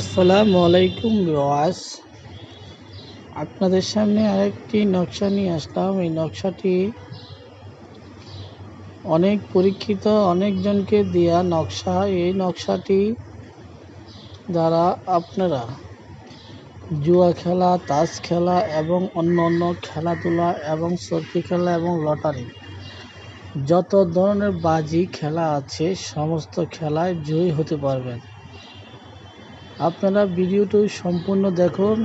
আসসালামু আলাইকুম বিওয়াস আপনাদের সামনে আরেকটি নকশা নিয়ে আসলাম। এই নকশাটি অনেক পরীক্ষিত অনেকজনকে দেয়া নকশা। এই নকশাটি দ্বারা আপনারা জুয়া খেলা, তাস খেলা এবং অন্য অন্য খেলাধুলা এবং সর্কি খেলা এবং লটারি, যত ধরনের বাজি খেলা আছে, সমস্ত খেলায় জয়ী হতে পারবেন। আপনারা ভিডিওটি সম্পূর্ণ দেখুন।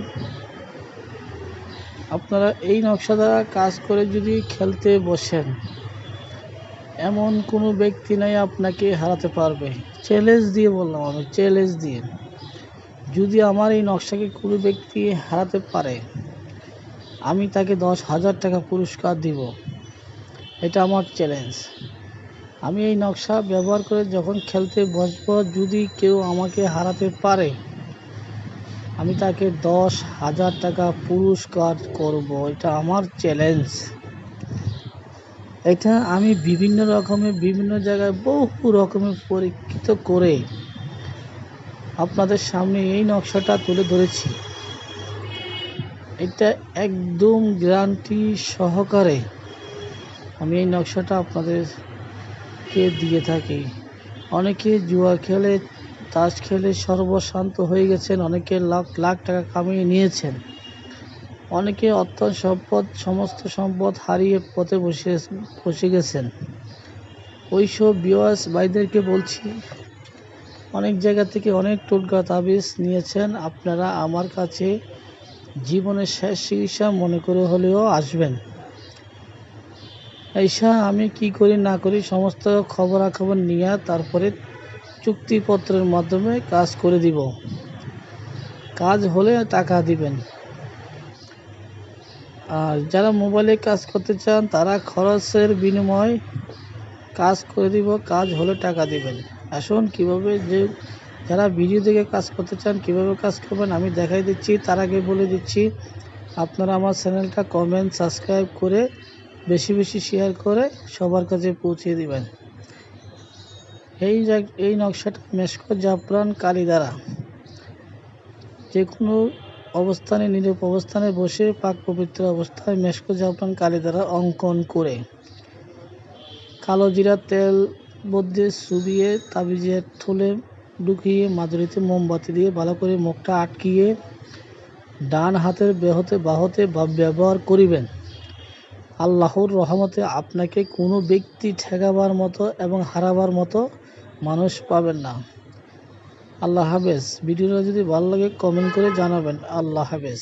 আপনারা এই নকশা দ্বারা কাজ করে যদি খেলতে বসেন, এমন কোনো ব্যক্তি নাই আপনাকে হারাতে পারবে। চ্যালেঞ্জ দিয়ে বললাম আমি চ্যালেঞ্জ দিয়ে। যদি আমার এই নকশাকে কোনো ব্যক্তি হারাতে পারে, আমি তাকে দশ হাজার টাকা পুরস্কার দিব। এটা আমার চ্যালেঞ্জ আমি এই নকশা ব্যবহার করে যখন খেলতে বসবো, যদি কেউ আমাকে হারাতে পারে, আমি তাকে দশ হাজার টাকা পুরস্কার করব। এটা আমার চ্যালেঞ্জ এটা আমি বিভিন্ন রকমের, বিভিন্ন জায়গায় বহু রকমের পরীক্ষিত করে আপনাদের সামনে এই নকশাটা তুলে ধরেছি। এটা একদম গ্যারান্টি সহকারে আমি এই নকশাটা আপনাদেরকে দিয়ে থাকি? অনেকে জুয়া খেলে, তাস খেলে সর্বশান্ত হয়ে গেছেন, অনেকে লাখ লাখ টাকা কামিয়ে নিয়েছেন। অনেকে অর্থ সম্পদ, সমস্ত সম্পদ হারিয়ে পথে বসে বসে গেছেন। ওইসব বিওয়াস ভাইদেরকে বলছি, অনেক জায়গা থেকে অনেক টোটকা তাবিজ নিয়েছেন, আপনারা আমার কাছে জীবনের শেষ চিকিৎসা মনে করে হলেও আসবেন। এইসা আমি কি করি না করি সমস্ত খবরাখবর নিয়ে তারপরে চুক্তিপত্রের মাধ্যমে কাজ করে দিব। কাজ হলে টাকা দিবেন। আর যারা মোবাইলে কাজ করতে চান, তারা খরচের বিনিময় কাজ করে দিব। কাজ হলে টাকা দিবেন। আসুন, কীভাবে যে যারা ভিডিও দেখে কাজ করতে চান, কীভাবে কাজ করবেন, আমি দেখাই দিচ্ছি। তার আগে বলে দিচ্ছি, আপনারা আমার চ্যানেলটা কমেন্ট সাবস্ক্রাইব করে বেশি বেশি শেয়ার করে সবার কাছে পৌঁছে দিবেন। এই এই নকশাটা মেশকো জাফরান কালি দ্বারা। যে কোনো অবস্থানে নীরব অবস্থানে বসে পাক পবিত্র অবস্থায় মেশকো জাফরান কালি দ্বারা অঙ্কন করে। কালো জিরা তেল মধ্যে চুবিয়ে তাবিজের থলে ঢুকিয়ে, মাদুরিতে মোমবাতি দিয়ে ভালো করে মুখটা আটকিয়ে, ডান হাতের বেহতে বাহতে ব্যবহার করিবেন। আল্লাহর রহমতে আপনাকে কোনো ব্যক্তি ঠেকাবার মতো এবং হারাবার মতো মানুষ পাবেন না। আল্লাহ হাফেজ। ভিডিওটা যদি ভালো লাগে কমেন্ট করে জানাবেন। আল্লাহ হাফেজ।